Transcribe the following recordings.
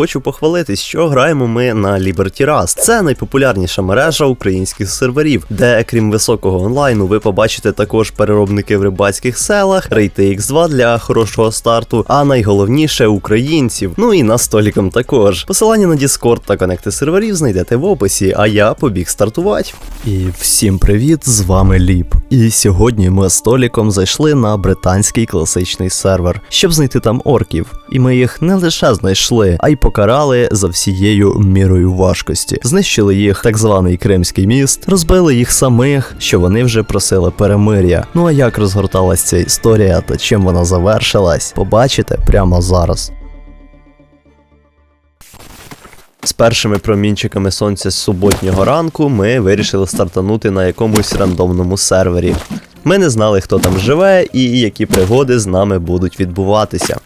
хочу похвалитись, що граємо ми на Liberty Rust. Це найпопулярніша мережа українських серверів, де, крім високого онлайну, ви побачите також переробники в рибацьких селах, рейти X2 для хорошого старту, а найголовніше українців. Ну і нас з Толіком також. Посилання на Discord та конекти серверів знайдете в описі, а я побіг стартувати. І всім привіт, з вами Ліп. І сьогодні ми з Толіком зайшли на британський класичний сервер, щоб знайти там орків. І ми їх не лише знайшли, а й покарали за всією мірою важкості. Знищили їх так званий Кримський міст, розбили їх самих, що вони вже просили перемир'я. Ну а як розгорталась ця історія та чим вона завершилась, побачите прямо зараз. З першими промінчиками сонця з суботнього ранку ми вирішили стартанути на якомусь рандомному сервері. Ми не знали, хто там живе і які пригоди з нами будуть відбуватися.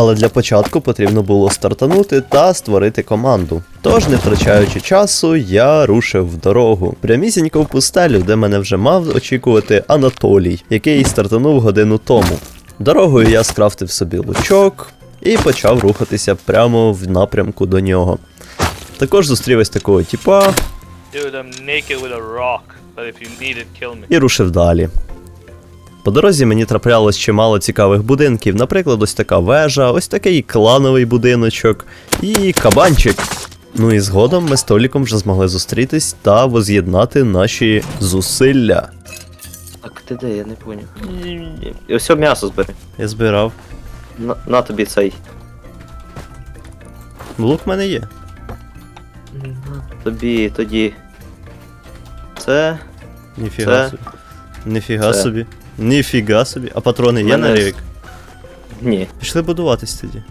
Але для початку потрібно було стартанути та створити команду. Тож, не втрачаючи часу, я рушив в дорогу. Прямісінько в пустелю, де мене вже мав очікувати Анатолій, який стартанув годину тому. Дорогою я скрафтив собі лучок і почав рухатися прямо в напрямку до нього. Також зустрів ось такого тіпа Dude, I'm naked with a rock, but if you need it, kill me. і рушив далі. По дорозі мені траплялось чимало цікавих будинків, наприклад, ось така вежа, ось такий клановий будиночок і кабанчик. Ну і згодом ми з Толіком вже змогли зустрітись та воз'єднати наші зусилля. Так, ти де, я не поняв. І ось м'ясо збери. Я збирав. На, на тобі цей. Лук в мене є. Тобі тоді. Це. Ніфіга Це- собі. Ніфіга Це. собі. Ніфіга собі. А патрони є Мене на рік? Ні. Пішли будуватись тоді.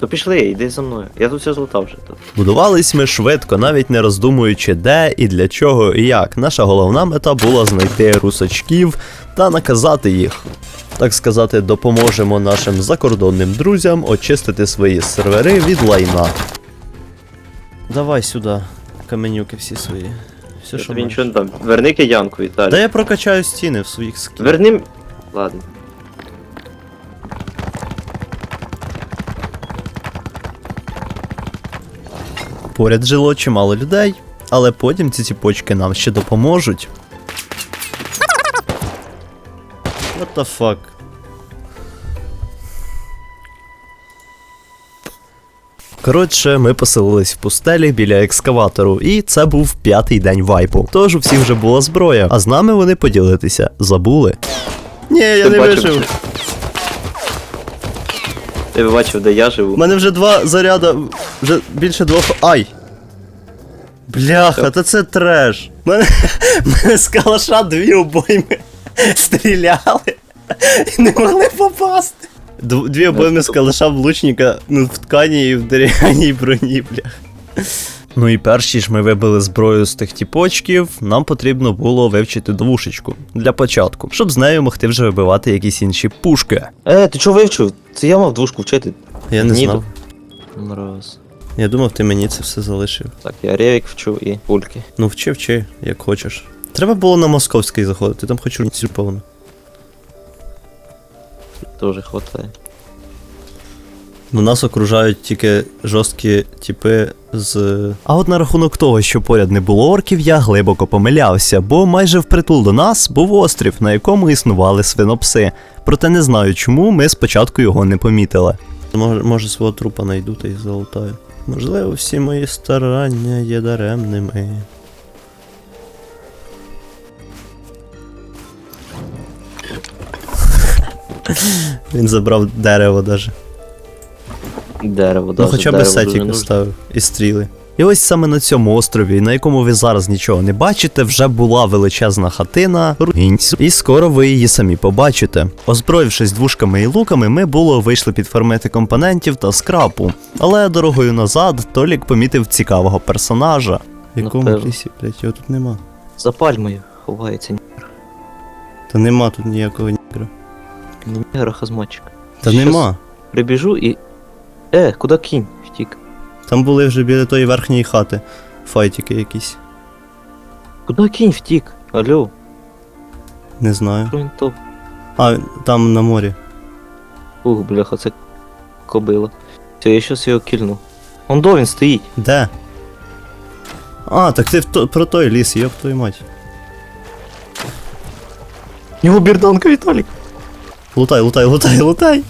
То пішли, йди за мною. Я тут все злутав вже тут. Будувались ми швидко, навіть не роздумуючи, де і для чого і як. Наша головна мета була знайти русачків та наказати їх. Так сказати, допоможемо нашим закордонним друзям очистити свої сервери від лайна. Давай сюди, каменюки всі свої. Все, Я що тобі маєш. нічого не дам. Верни киянку, Віталій. Та я прокачаю стіни в своїх скінах. Верни. м- Ладно. Поряд жило чимало людей, але потім ці ціпочки нам ще допоможуть. What the fuck? Коротше, ми поселились в пустелі біля екскаватору, і це був п'ятий день вайпу. Тож у всіх вже була зброя, а з нами вони поділитися забули. Ні, я Ти не бачив, вижив. Ти бачив, де я живу. У мене вже два заряда, вже більше двох. Ай! Бляха, та це треш. Мене, мене з калаша дві обойми стріляли і не могли попасти. Дв- Дві обойми з калаша в лучника ну, в ткані і в дерев'яній броні, бля. Ну і перші ж ми вибили зброю з тих тіпочків, нам потрібно було вивчити двушечку для початку, щоб з нею могти вже вибивати якісь інші пушки. Е, ти чого вивчив? Це я мав двушку вчити. Я не Ні, знав. Мороз. Я думав, ти мені це все залишив. Так, я ревік вчу і пульки. Ну вчи, вчи, як хочеш. Треба було на московський заходити, там хоч руніцю повно. Тоже хватає. Ну нас окружають тільки жорсткі типи з. А от на рахунок того, що поряд не було орків, я глибоко помилявся, бо майже впритул до нас був острів, на якому існували свинопси. Проте не знаю, чому ми спочатку його не помітили. Може, може свого трупа найду та й залутаю. Можливо, всі мої старання є даремними. Він забрав дерево даже. Дерево, Ну даже хоча б сетік поставив і стріли. І ось саме на цьому острові, на якому ви зараз нічого не бачите, вже була величезна хатина і скоро ви її самі побачите. Озброївшись двушками і луками, ми було вийшли підформити компонентів та скрапу. Але дорогою назад Толік помітив цікавого персонажа. В якому лісі, блять, його тут нема. За пальмою ховається Та нема тут ніякого нігра. Нігра хазматчик. Та Щас нема. Прибіжу і. Е, куди кінь? Втік. Там були вже біля тої верхньої хати. Файтики якісь. Куди кінь втік? Алло, Не знаю. що він топ? А, там на морі. Ух, бляха, це кобила. Все, я щас його кільну. Он до він стоїть. Де? А, так ти в то, про той ліс, йоп твою мать. Його бірданка, Віталік. Лутай, лутай, лутай, лутай.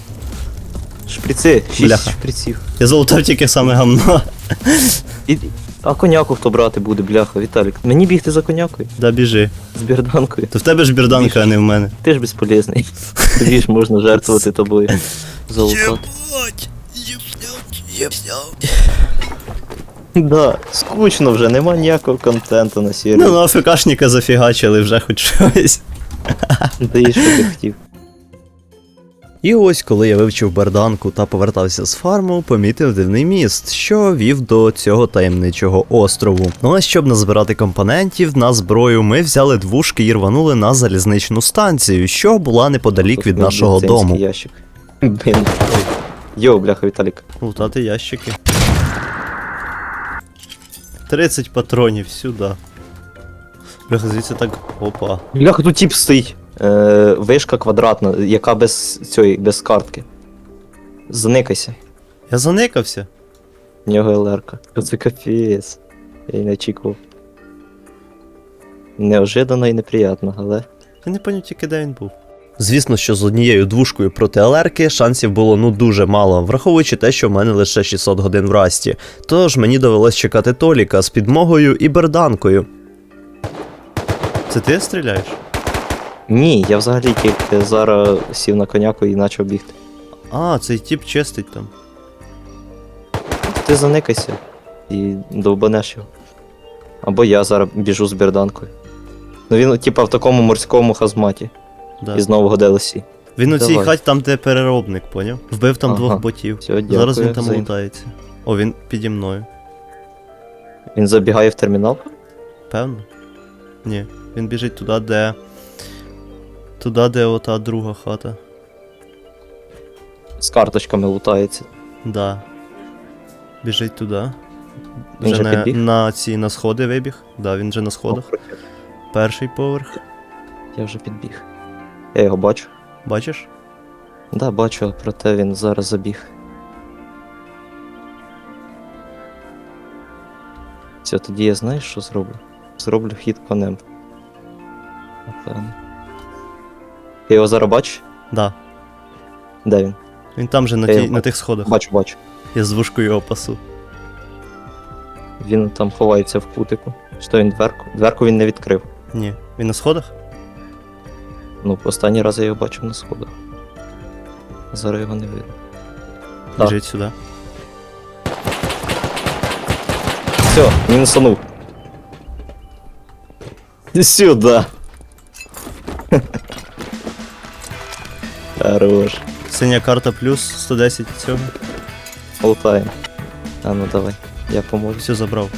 Шприци, шість Бляха. шприців. Я залутав тільки саме гамно. І... А коняку хто брати буде, бляха, Віталік. Мені бігти за конякою, Да біжи. з бірданкою. То в тебе ж бірданка, а не в мене. Ти ж безполезний. Тобі ж можна жертвувати тобою. Залутати. Да, скучно вже, нема ніякого контенту на сірі. Ну, ну АФКшника зафігачили вже хоч щось. Ти і що ти хотів? І ось, коли я вивчив берданку та повертався з фарму, помітив дивний міст, що вів до цього таємничого острову. Ну а щоб назбирати компонентів на зброю, ми взяли двушки і рванули на залізничну станцію, що була неподалік від нашого дому. ящик. Бен. Йоу, бляха, Віталік. Лутати ящики. 30 патронів сюди. Бляха, звідси так. Опа. Бляха, тут тип стоїть. Е, вишка квадратна, яка без цієї, без картки. Заникайся. Я заникався. В нього ЛРка. Це капець. Я й не очікував. Неожиданно і неприятно, але. Я не пам'ятаю тільки де він був. Звісно, що з однією двушкою проти Алерки шансів було ну дуже мало, враховуючи те, що в мене лише 600 годин в расті. Тож мені довелось чекати Толіка з підмогою і берданкою. Це ти стріляєш? Ні, я взагалі тільки зараз сів на коняку і почав бігти. А, цей тіп чистить там. Ти заникайся і довбанеш його. Або я зараз біжу з берданкою. Ну він, типа, в такому морському хазматі Да. із нового DLC. Він у цій Давай. хаті там, де переробник, поняв? Вбив там Ага. двох ботів. Все, дякую Зараз він там за лутається. О, він піді мною. Він забігає в термінал. Певно? Ні. Він біжить туди, де. Туди, де ота друга хата. З карточками лутається. Да. Біжить туди. Він Вже же на, підбіг? на ці на сходи вибіг. Да, він вже на сходах. О, Перший поверх. Я вже підбіг. Я його бачу. Бачиш? Да, бачу, проте він зараз забіг. Все, тоді я знаєш, що зроблю? Зроблю хід конем. Напевно. Ти його зараз бачиш? Да. Де він? Він там же на, Я ті, його на тих сходах. Бачу, бачу. Я з вушкою його пасу. Він там ховається в кутику. Що він дверку? Дверку він не відкрив. Ні. Він на сходах? Ну, останній раз я його бачив на сходах. Зараз його не видно. Так. Біжить сюди. Все, мінусанув. Сюди. Хорош. Синя карта плюс 110 цього. Лутаємо. А ну давай, я поможу. Все забрав.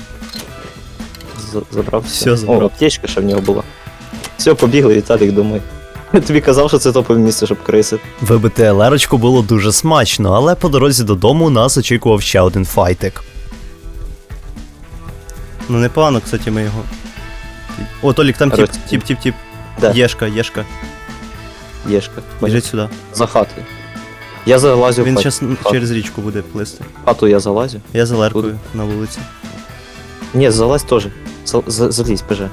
З- забрав Всё, забрав. О, аптечка ще в нього була. Все, побігли, Віталік, думай. Я тобі казав, що це топове місце, щоб криси. Вибити Лерочку було дуже смачно, але по дорозі додому нас очікував ще один файтик. Ну непогано, кстати, ми його. О, Толік, там тіп, Короче, тіп, тіп, тіп. Де? Єшка, єшка. Єшка. Біжить сюди. За хатою. Я залазю Він в хату. зараз через річку буде плисти. В хату я залазю. Я за Леркою на вулиці. Ні, залазь теж. Зал- за- Залізь, боже.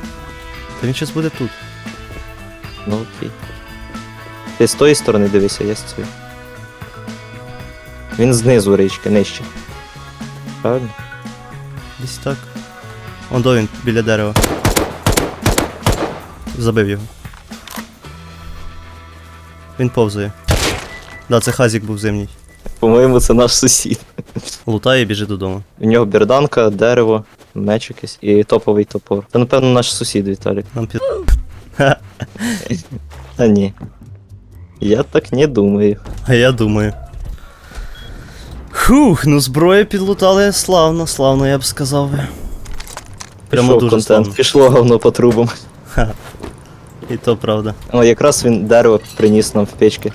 Та він зараз буде тут. Ну окей. Ти з тої сторони дивися, я з цієї. Він знизу річки, нижче. Правильно? Десь так. Он до він біля дерева. Забив його. Він повзає. Да, це хазік був зимній. По-моєму, це наш сусід. Лутає і біжить додому. У нього берданка, дерево, меч якийсь і топовий топор. Це, напевно, наш сусід Віталік. Нам під. А ні. Я так не думаю. А я думаю. Хух, ну зброю підлутали славно, славно, я б сказав. Прямо Пішов дуже контент, славно. пішло говно по трубам. І то правда. О, якраз він дерево приніс нам в печки.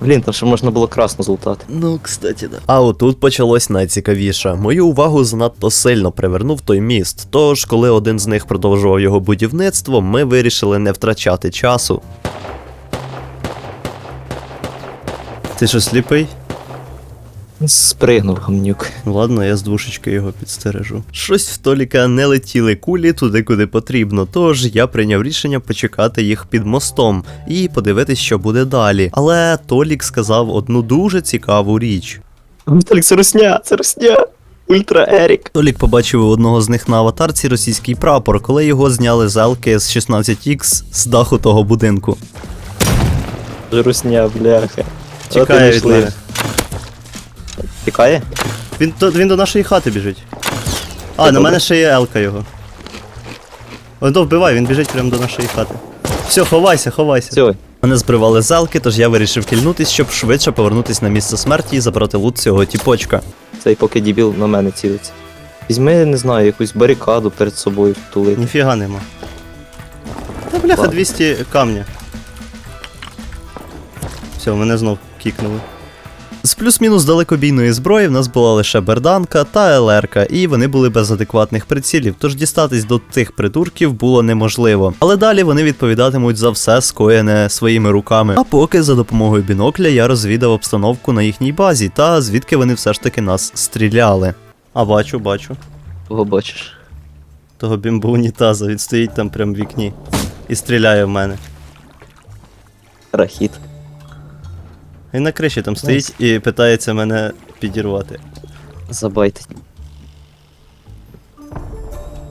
Блін, там ще можна було красно злутати. Ну, кстати, да. А отут почалось найцікавіше. Мою увагу занадто сильно привернув той міст. Тож, коли один з них продовжував його будівництво, ми вирішили не втрачати часу. Ти що сліпий? Спригнув гамнюк. Ладно, я з двушечки його підстережу. Щось в Толіка не летіли кулі туди, куди потрібно, тож я прийняв рішення почекати їх під мостом і подивитись, що буде далі. Але Толік сказав одну дуже цікаву річ. Віталік, це русня, це русня. Ультра Ерік. Толік побачив у одного з них на аватарці російський прапор, коли його зняли з елки з 16X з даху того будинку. Русня, бляха. І від мене. Тікає? Він до, він до нашої хати біжить. А, на мене ще є елка його. О, то вбивай, він біжить прямо до нашої хати. Все, ховайся, ховайся. Все, Мене збривали з елки, тож я вирішив кільнутись, щоб швидше повернутись на місце смерті і забрати лут цього тіпочка. цей поки дебіл на мене цілиться. Візьми, не знаю, якусь барикаду перед собою втулити. Ніфіга нема. Та бляха, 200 камня. Все, мене знов кікнули. З плюс-мінус далекобійної зброї в нас була лише берданка та ЛРка, і вони були без адекватних прицілів, тож дістатись до тих придурків було неможливо. Але далі вони відповідатимуть за все скоєне своїми руками. А поки за допомогою бінокля я розвідав обстановку на їхній базі та звідки вони все ж таки нас стріляли. А бачу, бачу. Кого бачиш? Того бімбу унітаза, він стоїть там прям в вікні і стріляє в мене. Рахіт. Він на криші там стоїть і питається мене підірвати. Забайтить.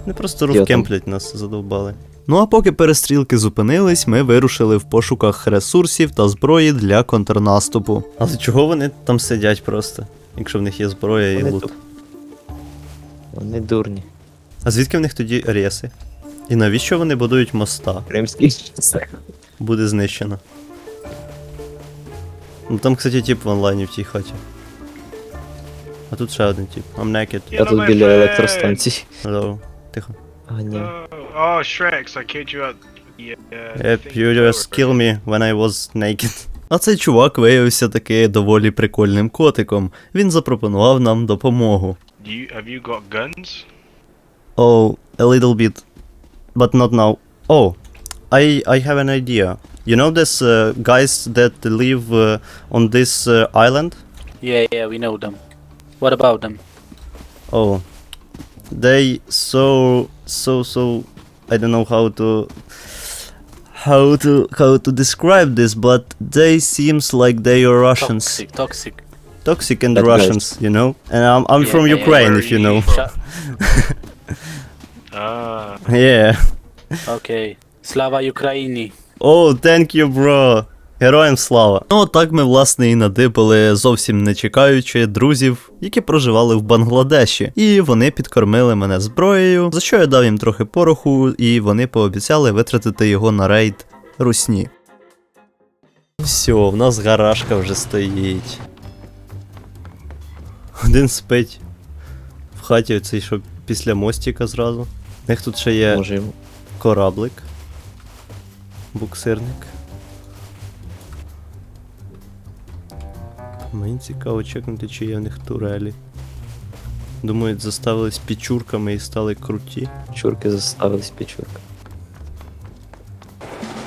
Не просто руфкемплять нас задовбали. Ну а поки перестрілки зупинились, ми вирушили в пошуках ресурсів та зброї для контрнаступу. Але чого вони там сидять просто, якщо в них є зброя і лут? тут. Вони дурні. А звідки в них тоді реси? І навіщо вони будують моста? Кримський. Буде знищено. Ну там, кстати, тип в онлайні в тій хаті. А тут ще один тип. I'm naked. Я тут біля електростанції. Hello. Тихо. А, ні. Oh, oh, I killed you at. Yeah. Yep, you just kill me when I was naked. А цей чувак виявився таки доволі прикольним котиком. Він запропонував нам допомогу. Do you have you got guns? Oh, a little bit. But not now. Oh, I I have an idea. You know this uh, guys that live uh, on this uh, island? Yeah, yeah, we know them. What about them? Oh, they so so so. I don't know how to how to how to describe this, but they seems like they are Russians, Toxic, toxic. toxic and the guys. Russians, you know. And I'm I'm from Yeah, Ukraine, if you know. you Sh- Ah. Yeah. okay. Slava Ukraini. Oh, thank you, bro. Героям слава. Ну, так ми, власне, і надибали зовсім не чекаючи друзів, які проживали в Бангладеші. І вони підкормили мене зброєю, за що я дав їм трохи пороху, і вони пообіцяли витратити його на рейд русні. Все, в нас гаражка вже стоїть. Один спить. В хаті цей, що після мостика зразу. У них тут ще є йому. кораблик. Буксирник. Мені цікаво чекнути, чи є в них турелі. Думаю, заставились пічурками і стали круті. Чурки заставились печурка.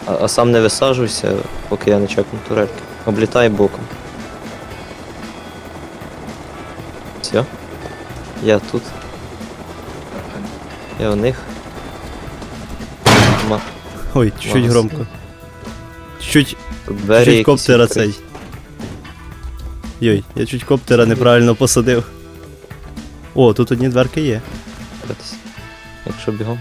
А, а сам не висаджуйся, поки я не чекну турельки. Облітай боком. Все. Я тут. Я у них. Ма. Ой, чуть-чуть громко. Чуть, Тут двері чуть якісь коптера відкриті. цей. Йой, я чуть коптера неправильно посадив. О, тут одні дверки є. Якщо бігом.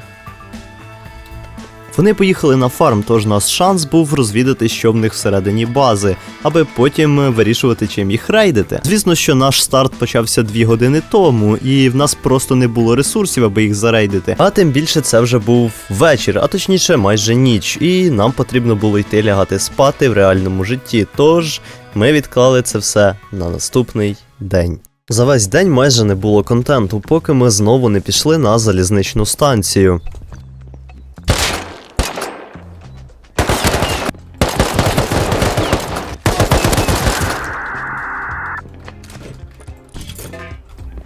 Вони поїхали на фарм, тож наш шанс був розвідати, що в них всередині бази, аби потім е, вирішувати, чим їх рейдити. Звісно, що наш старт почався дві години тому, і в нас просто не було ресурсів, аби їх зарейдити. А тим більше це вже був вечір, а точніше майже ніч, і нам потрібно було йти лягати спати в реальному житті. Тож ми відклали це все на наступний день. За весь день майже не було контенту, поки ми знову не пішли на залізничну станцію.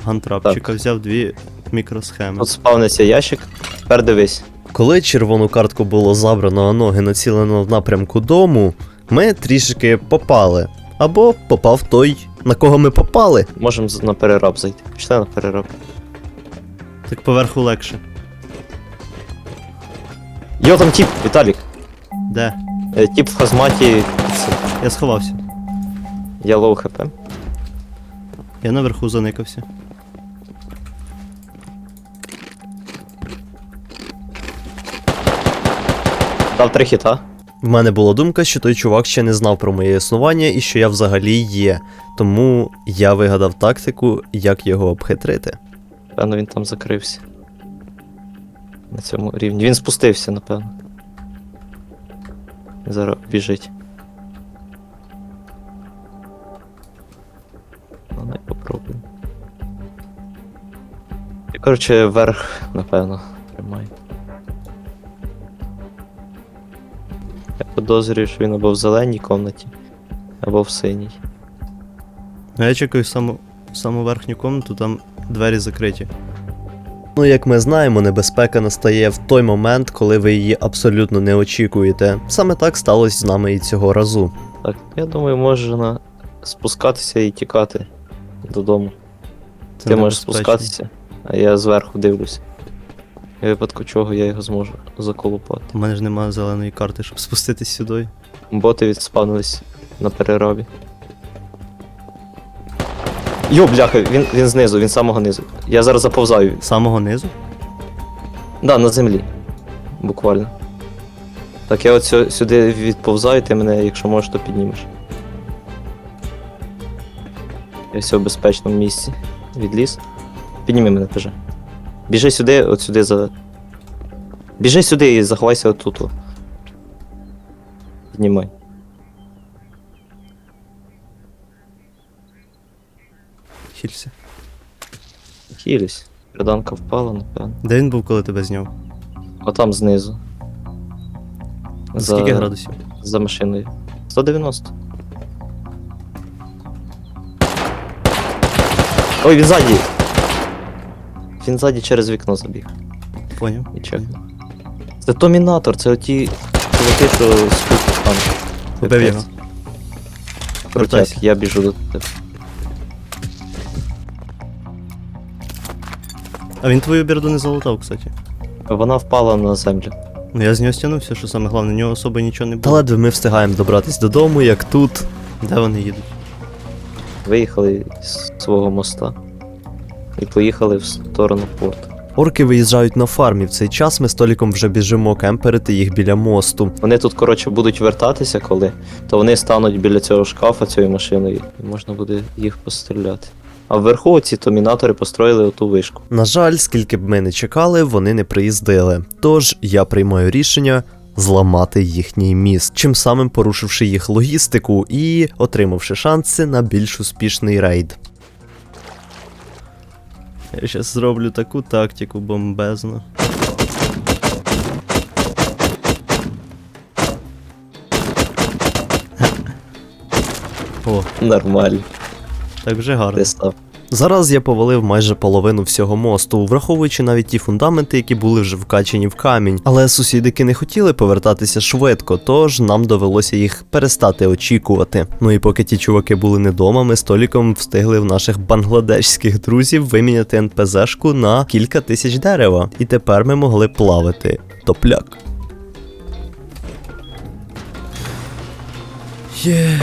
Гантрапчика взяв дві мікросхеми. От спавниться ящик. Тепер дивись. Коли червону картку було забрано, а ноги націлено в напрямку дому, ми трішки попали. Або попав той На кого ми попали? Можемо на перераб зайти. Пішли на перераб. Так поверху легше. Йо, там тіп, Віталік. Де? Е, Тіп в хазматі. Я сховався. Я лоу хп. Я наверху заникався. Дав три хіта. В мене була думка, що той чувак ще не знав про моє існування і що я взагалі є. Тому я вигадав тактику, як його обхитрити. Певно, він там закрився. На цьому рівні. Він спустився, напевно. Зараз біжить. Ну, не попробуємо. Коротше, вверх, напевно, подозрюю, що він або в зеленій комнаті, або в синій. Ну, я чекаю саму, саму верхню комнату, там двері закриті. Ну, як ми знаємо, небезпека настає в той момент, коли ви її абсолютно не очікуєте. Саме так сталося з нами і цього разу. Так, я думаю, можна спускатися і тікати додому. Це Ти можеш спускатися, а я зверху дивлюся. У випадку чого я його зможу заколупати. У мене ж немає зеленої карти, щоб спуститись сюди. Боти відспавнились на переробі. Йо, бляха, він, він знизу, він з самого низу. Я зараз заповзаю. З самого низу? Да, на землі. Буквально. Так, я от сю- сюди відповзаю, ти мене, якщо можеш, то піднімеш. Я все в безпечному місці. Відліз. Підніми мене теж. Біжи сюди, от сюди за. Біжи сюди і заховайся отут. Піднімай. Хілься. Хілюсь. Приданка впала, напевно. Де він був, коли тебе зняв? Отам знизу. За... Скільки градусів? За машиною. 190. Ой, він ззаді! Він ззаді через вікно забіг. Поняв. І чек. Це Томінатор, це оті чуваки, що спуть там. Вбив його. Вертайся. Крутяк, я біжу до тебе. А він твою бірду не залутав, кстати. Вона впала на землю. Ну я з нього стягнувся, що саме головне, в нього особо нічого не було. Та ледве ми встигаємо добратись додому, як тут. Де вони їдуть? Виїхали з свого моста і поїхали в сторону порту. Орки виїжджають на фарм, і в цей час ми з Толіком вже біжимо кемперити їх біля мосту. Вони тут, коротше, будуть вертатися коли, то вони стануть біля цього шкафа цією машиною, і можна буде їх постріляти. А вверху ці томінатори построїли оту вишку. На жаль, скільки б ми не чекали, вони не приїздили. Тож я приймаю рішення зламати їхній міст, чим самим порушивши їх логістику і отримавши шанси на більш успішний рейд. Я зараз зроблю таку тактику бомбезну. О, Нормально, так вже гарно. ти став. Зараз я повалив майже половину всього мосту, враховуючи навіть ті фундаменти, які були вже вкачені в камінь. Але сусідики не хотіли повертатися швидко, тож нам довелося їх перестати очікувати. Ну і поки ті чуваки були не дома, ми з Толіком встигли в наших бангладешських друзів виміняти НПЗшку на кілька тисяч дерева. І тепер ми могли плавати. Топляк. Є.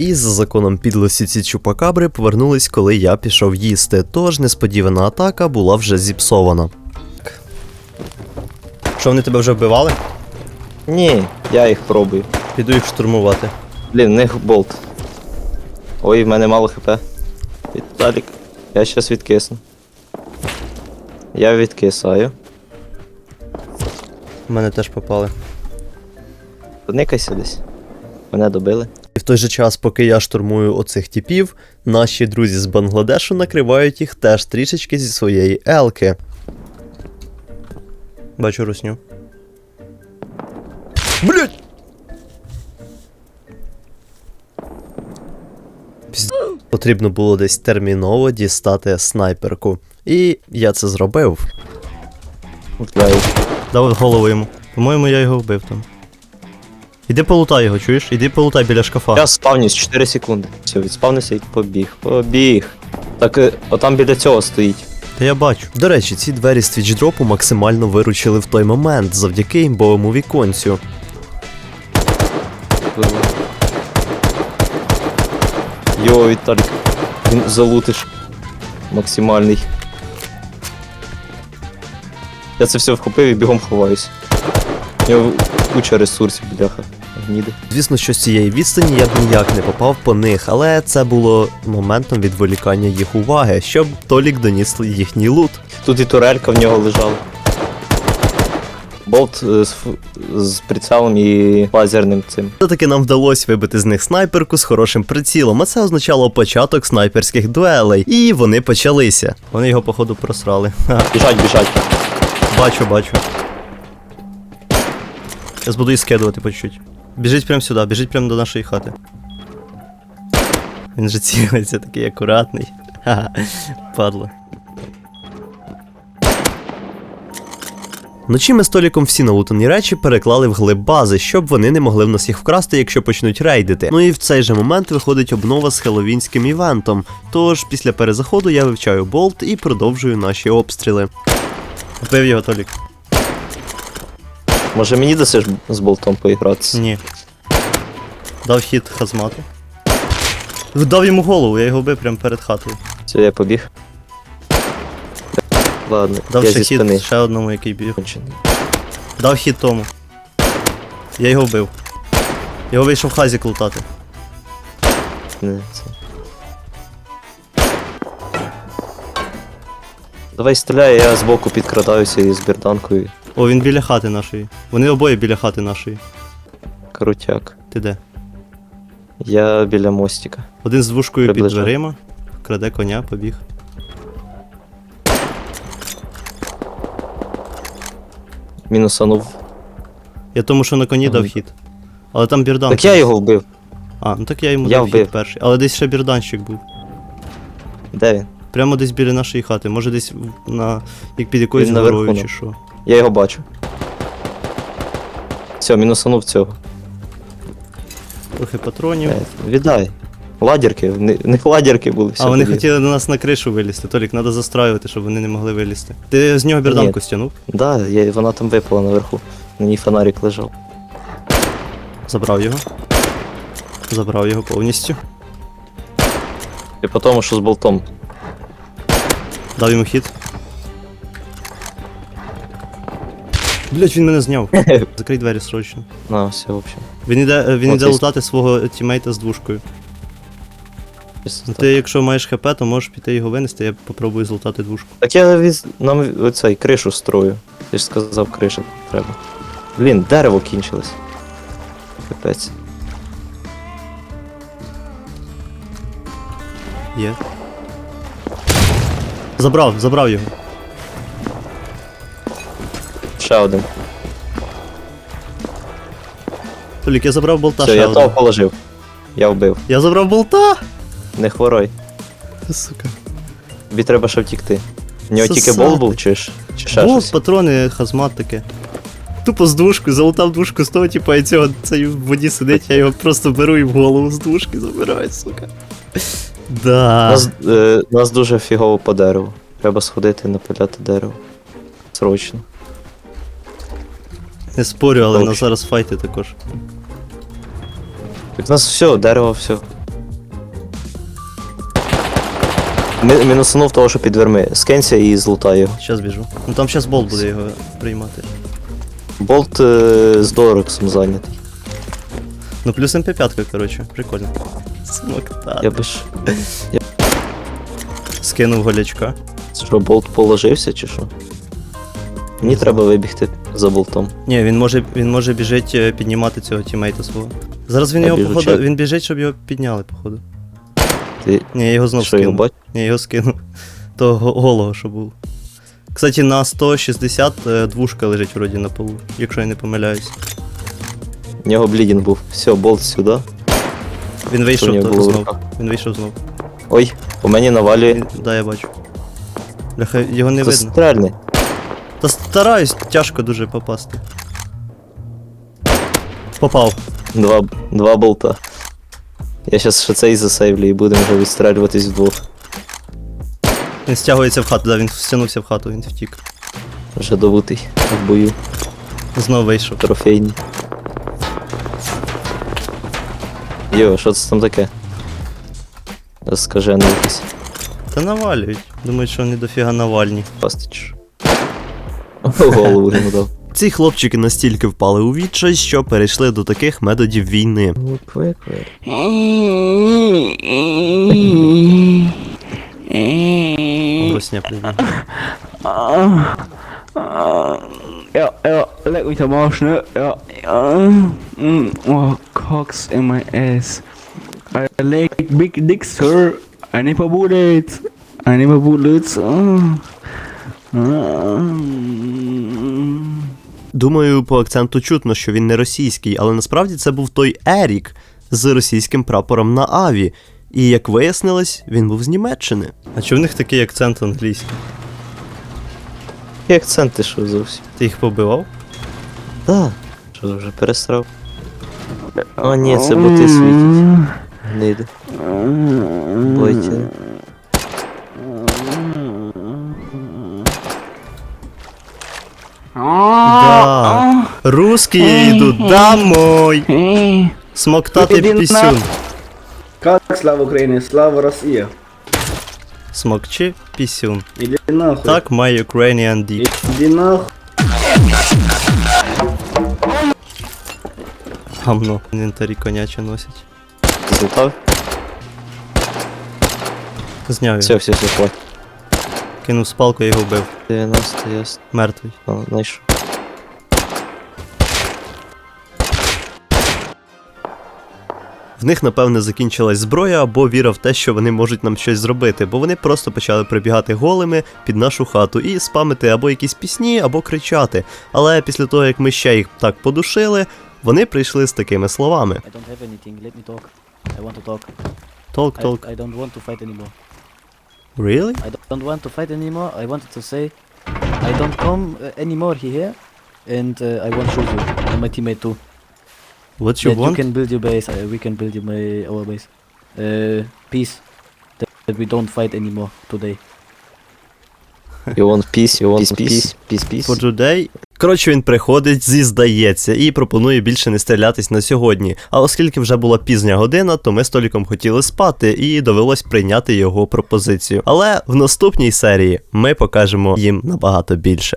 І за законом підлості ці чупакабри повернулись, коли я пішов їсти, тож несподівана атака була вже зіпсована. Що вони тебе вже вбивали? Ні, я їх пробую. Піду їх штурмувати. Блін, в них болт. Ой, в мене мало хп. Віталік, я щас відкисну. Я відкисаю. У мене теж попали. Подникайся десь. Мене добили. І в той же час, поки я штурмую оцих типів, наші друзі з Бангладешу накривають їх теж трішечки зі своєї елки. Бачу русню. Блять! Потрібно було десь терміново дістати снайперку. І я це зробив. Вітаю. Дав голову йому. По-моєму, я його вбив там. Іди полутай його, чуєш? Іди полутай біля шкафа. Я спавнюсь 4 секунди. Все, відспавнився і побіг. Побіг. Так, е, отам біля цього стоїть. Та я бачу. До речі, ці двері з твічдропу максимально виручили в той момент завдяки імбовому віконцю. Йо, Віталік. Він залутиш. Максимальний. Я це все вхопив і бігом ховаюсь. У нього куча ресурсів, бляха. Гніди. Звісно, що з цієї відстані я б ніяк не попав по них, але це було моментом відволікання їх уваги, щоб Толік доніс їхній лут. Тут і турелька в нього лежала. Болт е, з, з прицелом і лазерним цим. Все-таки нам вдалося вибити з них снайперку з хорошим прицілом, а це означало початок снайперських дуелей. І вони почалися. Вони його, походу, просрали. Біжать, біжать. бачу, бачу. Зараз буду і скидувати по чуть. Біжить прямо сюди, біжить прямо до нашої хати. Він же цілиться такий акуратний. Ха-ха, падло. Вночі ми з Толіком всі налутані речі переклали в глиб бази, щоб вони не могли в нас їх вкрасти, якщо почнуть рейдити. Ну і в цей же момент виходить обнова з хеловінським івентом. Тож після перезаходу я вивчаю болт і продовжую наші обстріли. Купив його Толік. Може мені дасиш з болтом поігратися? Ні. Дав хід хазмату. Дав йому голову, я його бив прямо перед хатою. Все, я побіг. Ладно, Дав я ще зі спини. хід ще одному, який біг. Кончений. Дав хід тому. Я його вбив. Його вийшов хазік лутати. Не, це. Давай стріляй, я збоку підкрадаюся із берданкою. О, він біля хати нашої. Вони обоє біля хати нашої. Крутяк. Ти де? Я біля мостика. Один з двушкою під дверима. Краде коня, побіг. Мінусанув. Я тому, що на коні дав хід. Але там бірдан. Так я його вбив. А, ну так я йому Я дав вбив. хід перший. Але десь ще бірданщик був. Де він? Прямо десь біля нашої хати. Може десь в- на. як під якоюсь Він наверху, горою ну. чи що. Я його бачу. Все, мінусанув цього. Трохи патронів. Е, Віддай. Ладірки, не, не ладірки були. все А вони побіг. хотіли до нас на кришу вилізти. Толік, треба застраювати, щоб вони не могли вилізти. Ти з нього бірданку Ні. стягнув? Да, я, вона там випала наверху. На ній фонарик лежав. Забрав його. Забрав його повністю. І по тому, що з болтом. Дав йому хід. Блять, він мене зняв. Закрий двері срочно. На, все, в общем. Він іде, е, він іде лутати свого тімейта з двушкою. Ну, ти, якщо маєш хп, то можеш піти його винести, я попробую злутати двушку. Так я від... нам оцей кришу строю. Ти ж сказав, криша треба. Блін, дерево кінчилось. Капець. Є. Забрав, забрав його. Ще один. Толік, я забрав болта Все, ще я одного. того положив. Я вбив. Я забрав болта! Не хворой. Сука. Тобі треба ще втікти. В нього тільки Сосати. бол був, чи, ж- чи ще Болт, щось? патрони, хазмат таке. Тупо з двушкою, залутав двушку з того, типа, і цього цей в воді сидить, я його просто беру і в голову з двушки забираю, сука. Да. Нас, е, нас дуже фігово по дереву. Треба сходити напиляти дерево. Срочно. Не спорю, але нас зараз файти також. Так у нас все, дерево, все. Ми, мінусанув того, що під дверми. Скенься і злутай його. Щас біжу. Ну там щас болт буде його приймати. Болт е, з Дорексом зайнятий. Ну плюс МП5, коротше, прикольно. Смоктати. Я би ж. Скинув голячка. Що, болт положився чи що? Мені треба вибігти за болтом. Ні, він може, він може біжить е, піднімати цього тімейта свого. Зараз він Я його, біжу, походу, чек. він біжить, щоб його підняли, походу. Ти Ні, я його знов що його бачиш? Я його скинув. Того го- голого, що був. Кстати, на 160 е, двушка лежить вроді на полу, якщо я не помиляюсь. В нього блідінг був. Все, болт сюди. Він Що в вийшов нього то, було в знов. руках? Він вийшов знов. Ой, по мені навалює. Він, да, я бачу. Бляха, його не Це видно. стрельний. Та стараюсь тяжко дуже попасти. Попав. Два, два болта. Я щас ще цей засейвлю і будемо вже відстрелюватись вдвох. Він стягується в хату, да, він стягнувся в хату, він втік. Вже добутий в бою. Знов вийшов. Трофейний. Йо, що це там таке? Скажений якийсь Та навалюють. Думають, що вони дофіга навальні. пастич. Голову йому дав. Ці хлопчики настільки впали у відчай, що перейшли до таких методів війни. Росня прийде. Ja, ja, leck mich am Arsch, ne? Ja, ja. Oh, cocks in my ass. I like big dick, sir. I never bullets. I never bullets. Oh. Думаю, по акценту чутно, що він не російський, але насправді це був той Ерік з російським прапором на Аві. І як вияснилось, він був з Німеччини. А чи в них такий акцент англійський? Який акцент ти що зовсім? Ти їх побивав? Да. Що вже пересрав? О, ні, це боти світять. Гниди. Бойте. Да. Русские идут домой. Смоктати Іди на- пісюн. Как слава Украине, слава Россия. Смокчи пісюн. Иди нахуй. Так, my Ukrainian dick. Иди нахуй. Гамно. Інвентарі коняче носять. Злутав? Зняв Все, його. все, все, хватит. Кинув спалку, я його вбив. 90, ясно. Мертвий. О, знайшов. В них, напевне, закінчилась зброя або віра в те, що вони можуть нам щось зробити, бо вони просто почали прибігати голими під нашу хату і спамити або якісь пісні, або кричати. Але після того, як ми ще їх так подушили, вони прийшли з такими словами: I don't have anything. Let me talk. I want to talk. Толк, I. I don't want to fight anymore. Really? I don't want to fight anymore. I wanted to say I don't come uh, anymore here, and uh, I want you and my teammate too. What you that you can build your base. Uh, we can build your, my, our base. Uh, peace. That, that we don't fight anymore today. You он peace, і он peace, peace. For today. Коротше, він приходить зі здається і пропонує більше не стрілятись на сьогодні. А оскільки вже була пізня година, то ми з Толіком хотіли спати, і довелось прийняти його пропозицію. Але в наступній серії ми покажемо їм набагато більше.